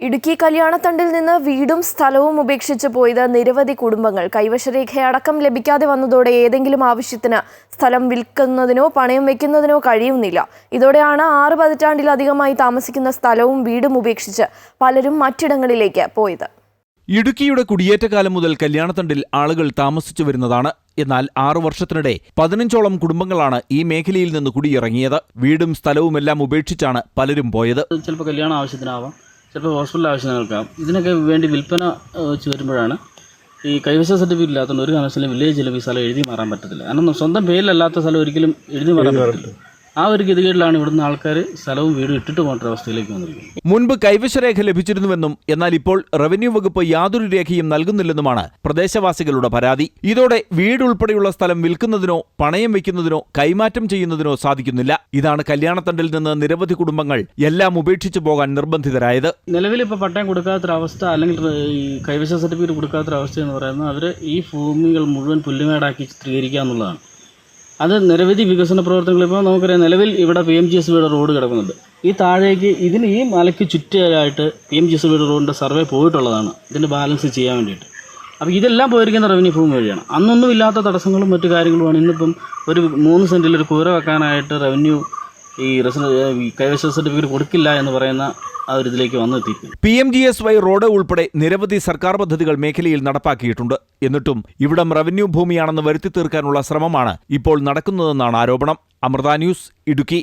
ഇടുക്കി കല്യാണത്തണ്ടിൽ നിന്ന് വീടും സ്ഥലവും ഉപേക്ഷിച്ച് പോയത് നിരവധി കുടുംബങ്ങൾ. കൈവശരേഖയടക്കം ലഭിക്കാതെ വന്നതോടെ ഏതെങ്കിലും ആവശ്യത്തിന് സ്ഥലം വിൽക്കുന്നതിനോ പണയം വെക്കുന്നതിനോ കഴിയുന്നില്ല. ഇതോടെയാണ് ആറ് പതിറ്റാണ്ടിലധികമായി താമസിക്കുന്ന സ്ഥലവും വീടും ഉപേക്ഷിച്ച് പലരും മറ്റിടങ്ങളിലേക്ക് പോയത്. ഇടുക്കിയുടെ കുടിയേറ്റക്കാലം മുതൽ കല്യാണത്തണ്ടിൽ ആളുകൾ താമസിച്ചു വരുന്നതാണ്. എന്നാൽ ആറു വർഷത്തിനിടെ പതിനഞ്ചോളം കുടുംബങ്ങളാണ് ഈ മേഖലയിൽ നിന്ന് കുടിയിറങ്ങിയത്. വീടും സ്ഥലവുമെല്ലാം ഉപേക്ഷിച്ചാണ് പലരും പോയത്. ചിലപ്പോൾ കല്യാണ ആവശ്യത്തിനാവാം ചിലപ്പോൾ ഹോസ്പിറ്റൽ ആവശ്യങ്ങൾക്കാം. ഇതിനൊക്കെ വേണ്ടി വിൽപ്പന വെച്ച് വരുമ്പോഴാണ് ഈ കൈവശ സർട്ടിഫിക്കറ്റ് ഇല്ലാത്തതുകൊണ്ട് ഒരു കാരണവശാലും വില്ലേജിലും ഈ സ്ഥലം എഴുതി മാറാൻ പറ്റത്തില്ല. കാരണം സ്വന്തം പേരിലല്ലാത്ത സ്ഥലം ഒരിക്കലും എഴുതി മാറാൻ പറ്റില്ല ആ ഒരു ഗതികേടിലാണ് ഇവിടുന്ന് ആൾക്കാർ സ്ഥലവും വീടും ഇട്ടിട്ട് പോകേണ്ട അവസ്ഥയിലേക്ക് വന്നിരിക്കുന്നത്. മുൻപ് കൈവശരേഖ ലഭിച്ചിരുന്നുവെന്നും എന്നാൽ ഇപ്പോൾ റവന്യൂ വകുപ്പ് യാതൊരു രേഖയും നൽകുന്നില്ലെന്നുമാണ് പ്രദേശവാസികളുടെ പരാതി. ഇതോടെ വീടുൾപ്പെടെയുള്ള സ്ഥലം വിൽക്കുന്നതിനോ പണയം വയ്ക്കുന്നതിനോ കൈമാറ്റം ചെയ്യുന്നതിനോ സാധിക്കുന്നില്ല. ഇതാണ് കല്യാണത്തണ്ടിൽ നിന്ന് നിരവധി കുടുംബങ്ങൾ എല്ലാം ഉപേക്ഷിച്ചു പോകാൻ നിർബന്ധിതരായത്. നിലവിൽ ഇപ്പോൾ പട്ടയം കൊടുക്കാത്തൊരവസ്ഥ അല്ലെങ്കിൽ ഈ കൈവശ സർട്ടിഫിക്കറ്റ് കൊടുക്കാത്തൊരവസ്ഥ എന്ന് പറയുന്നത് അവർ ഈ ഭൂമികൾ മുഴുവൻ പുല്ലുമേടാക്കി ചിത്രീകരിക്കുക എന്നുള്ളതാണ്. അത് നിരവധി വികസന പ്രവർത്തനങ്ങൾ ഇപ്പോൾ നമുക്കറിയാം. നിലവിൽ ഇവിടെ പി എം ജി എസ് വിയുടെ റോഡ് കിടക്കുന്നുണ്ട്. ഈ താഴേക്ക് ഇതിന് ഈ മലയ്ക്ക് ചുറ്റായിട്ട് പി എം ജി എസ് വിയുടെ റോഡിന്റെ സർവേ പോയിട്ടുള്ളതാണ്. ഇതിന്റെ ബാലൻസ് ചെയ്യാൻ വേണ്ടിയിട്ട്. അപ്പോൾ ഇതെല്ലാം പോയിരിക്കുന്ന റവന്യൂ ഭൂമി വഴിയാണ്. അന്നൊന്നും ഇല്ലാത്ത തടസ്സങ്ങളും മറ്റു കാര്യങ്ങളുമാണ്. ഇന്നിപ്പം ഒരു മൂന്ന് സെന്റിൽ ഒരു കൂര വെക്കാനായിട്ട് റവന്യൂ ഈ റെസിഡ കൈവശ സർട്ടിഫിക്കറ്റ് കൊടുക്കില്ല എന്ന് പറയുന്ന ആ ഒരു ഇതിലേക്ക് P M G S Y road ഉൾപ്പെടെ നിരവധി സർക്കാർ പദ്ധതികൾ മേഖലയിൽ നടപ്പാക്കിയിട്ടുണ്ട്. എന്നിട്ടും ഇവിടം റവന്യൂ ഭൂമിയാണെന്ന് വരുത്തി തീർക്കാനുള്ള ശ്രമമാണ് ഇപ്പോൾ നടക്കുന്നതെന്നാണ് ആരോപണം. അമൃത ന്യൂസ് ഇടുക്കി.